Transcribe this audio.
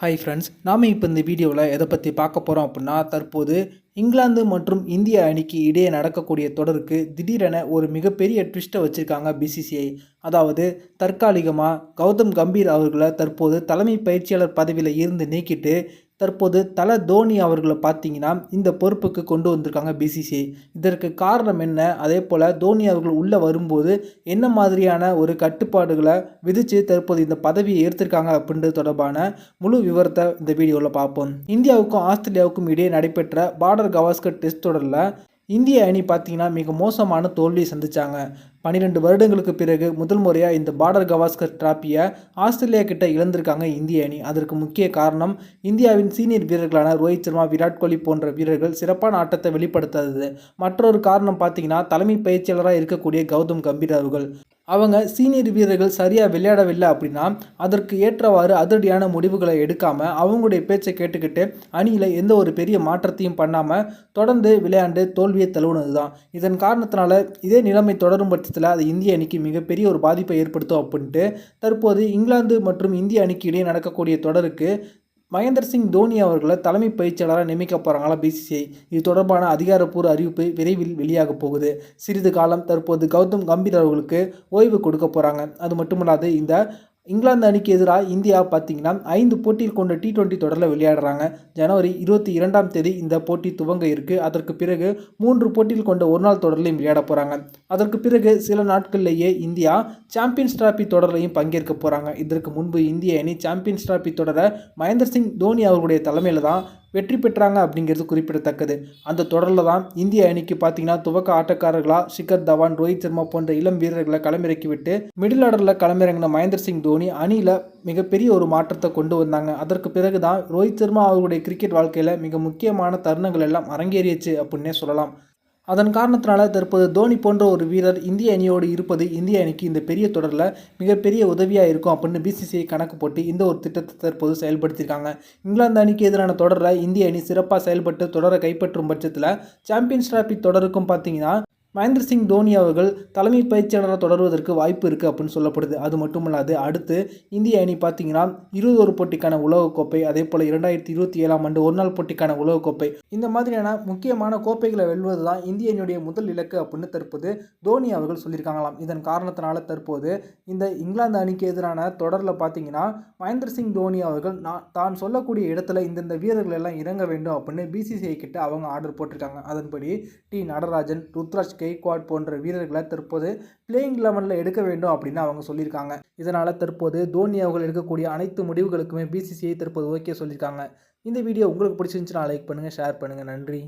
Hi friends நாம் இப்போ இந்த வீடியோவில் எதை பற்றி பார்க்க போகிறோம் அப்படின்னா தற்போது இங்கிலாந்து மற்றும் இந்திய அணிக்கு இடையே நடக்கக்கூடிய தொடருக்கு திடீரென ஒரு மிகப்பெரிய ட்விஸ்ட்டை வச்சுருக்காங்க பிசிசிஐ அதாவது தற்காலிகமாக கௌதம் கம்பீர் அவர்களை தற்போது தலைமை பயிற்சியாளர் பதவியில் இருந்து நீக்கிட்டு தற்போது தல தோனி அவர்களை பார்த்தீங்கன்னா இந்த பொறுப்புக்கு கொண்டு வந்திருக்காங்க பிசிசிஐ இதற்கு காரணம் என்ன? அதே போல் தோனி அவர்கள் உள்ளே வரும்போது என்ன மாதிரியான ஒரு கட்டுப்பாடுகளை விதித்து தற்போது இந்த பதவியை ஏற்றிருக்காங்க அப்படின்றது தொடர்பான முழு விவரத்தை இந்த வீடியோவில் பார்ப்போம். இந்தியாவுக்கும் ஆஸ்திரேலியாவுக்கும் இடையே நடைபெற்ற பார்டர் கவாஸ்கர் டெஸ்ட் தொடரில் இந்திய அணி பார்த்தீங்கன்னா மிக மோசமான தோல்வியை சந்திச்சாங்க. பன்னிரெண்டு வருடங்களுக்கு பிறகு முதல் முறையாக இந்த பார்டர் கவாஸ்கர் டிராப்பியை ஆஸ்திரேலியா கிட்ட இழந்திருக்காங்க இந்திய அணி. அதற்கு முக்கிய காரணம் இந்தியாவின் சீனியர் வீரர்களான ரோஹித் சர்மா விராட் கோலி போன்ற வீரர்கள் சிறப்பான ஆட்டத்தை வெளிப்படுத்தாதது. மற்றொரு காரணம் பார்த்தீங்கன்னா தலைமை பயிற்சியாளராக இருக்கக்கூடிய கௌதம் கம்பீர் அவர்கள். அவங்க சீனியர் வீரர்கள் சரியாக விளையாடவில்லை அப்படின்னா அதற்கு ஏற்றவாறு அதிரடியான முடிவுகளை எடுக்காமல் அவங்களுடைய பேச்சை கேட்டுக்கிட்டு அணியில் எந்த ஒரு பெரிய மாற்றத்தையும் பண்ணாமல் தொடர்ந்து விளையாண்டு தோல்வியை தழுவுனது தான் இதன் காரணத்தினால இதே நிலைமை தொடரும் பட்சத்தில் அது இந்திய அணிக்கு மிகப்பெரிய ஒரு பாதிப்பை ஏற்படுத்தும் அப்படின்ட்டு தற்போது இங்கிலாந்து மற்றும் இந்திய அணிக்கு இடையே நடக்கக்கூடிய தொடருக்கு மகேந்திர சிங் தோனி அவர்களை தலைமை பயிற்சியாளராக நியமிக்க போகிறாங்களா பிசிசிஐ இது தொடர்பான அதிகாரப்பூர்வ அறிவிப்பு விரைவில் வெளியாக போகுது. சிறிது காலம் தற்போது கௌதம் கம்பீர் அவர்களுக்கு ஓய்வு கொடுக்க போகிறாங்க அது மட்டுமல்லாது இந்த இங்கிலாந்து அணிக்கு எதிராக இந்தியா பார்த்தீங்கன்னா ஐந்து போட்டியில் கொண்ட டி டுவெண்ட்டி தொடரில் விளையாடுறாங்க. ஜனவரி இருபத்தி இரண்டாம் தேதி இந்த போட்டி துவங்க இருக்குது அதற்கு பிறகு மூன்று போட்டியில் கொண்ட ஒரு நாள் தொடர்லையும் விளையாட போகிறாங்க அதற்கு பிறகு சில நாட்கள்லேயே இந்தியா சாம்பியன்ஸ் டிராபி தொடர்லையும் பங்கேற்க போகிறாங்க இதற்கு முன்பு இந்திய அணி சாம்பியன்ஸ் டிராபி தொடரை மகேந்திர சிங் தோனி அவர்களுடைய தலைமையில் தான் வெற்றி பெற்றாங்க அப்படிங்கிறது குறிப்பிடத்தக்கது. அந்த தொடரில் தான் இந்திய அணிக்கு பார்த்தீங்கன்னா துவக்க ஆட்டக்காரர்களாக ஷிகர் தவான் ரோஹித் சர்மா போன்ற இளம் வீரர்களை களமிறக்கி விட்டு மிடில் ஆர்டரில் களமிறங்கின மகேந்திர சிங் தோனி அணியில் மிகப்பெரிய ஒரு மாற்றத்தை கொண்டு வந்தாங்க. அதற்கு பிறகு தான் ரோஹித் சர்மா அவர்களுடைய கிரிக்கெட் வாழ்க்கையில் மிக முக்கியமான தருணங்கள் எல்லாம் அரங்கேறியச்சு அப்படின்னே சொல்லலாம். அதன் காரணத்தினால தற்போது தோனி போன்ற ஒரு வீரர் இந்திய அணியோடு இருப்பது இந்திய அணிக்கு இந்த பெரிய தொடரில் மிகப்பெரிய உதவியாக இருக்கும் அப்படின்னு பிசிசிஐ கணக்கு போட்டு இந்த ஒரு திட்டத்தை தற்போது செயல்படுத்தியிருக்காங்க. இங்கிலாந்து அணிக்கு எதிரான தொடரில் இந்திய அணி சிறப்பாக செயல்பட்டு தொடரை கைப்பற்றும் பட்சத்தில் சாம்பியன்ஸ் டிராபி தொடருக்கும் பார்த்தீங்கன்னா மகேந்திர சிங் தோனி அவர்கள் தலைமை பயிற்சியாளராக தொடர்வதற்கு வாய்ப்பு இருக்குது அப்படின்னு சொல்லப்படுது. அது மட்டுமல்லாது அடுத்து இந்திய அணி பார்த்தீங்கன்னா இருபது ஒரு போட்டிக்கான உலகக்கோப்பை அதே போல் இரண்டாயிரத்தி இருபத்தி ஏழாம் ஆண்டு ஒரு நாள் போட்டிக்கான உலகக்கோப்பை இந்த மாதிரியான முக்கியமான கோப்பைகளை வெல்வது தான் இந்திய அணியுடைய முதல் இலக்கு அப்படின்னு தற்போது தோனி அவர்கள் சொல்லியிருக்காங்களாம். இதன் காரணத்தினால தற்போது இந்த இங்கிலாந்து அணிக்கு எதிரான தொடரில் பார்த்தீங்கன்னா மகேந்திர சிங் தோனி அவர்கள் நான் தான் சொல்லக்கூடிய இடத்துல இந்தந்த வீரர்கள் எல்லாம் இறங்க வேண்டும் அப்படின்னு பிசிசிஐ கிட்ட அவங்க ஆர்டர் போட்டிருக்காங்க. அதன்படி டி நடராஜன் ருத்ராஜ் கே. கெய்க்வாட் போன்ற வீரர்களை தற்போது பிளேயிங் லெவனில் எடுக்க வேண்டும் அப்படின்னு அவங்க சொல்லியிருக்காங்க. இதனால் தற்போது தோனி அவர்கள் எடுக்கக்கூடிய அனைத்து முடிவுகளுக்குமே பிசிசிஐ தற்போது ஓகே சொல்லியிருக்காங்க. இந்த வீடியோ உங்களுக்கு பிடிச்சிருந்துச்சுன்னா லைக் பண்ணுங்கள் ஷேர் பண்ணுங்கள் நன்றி.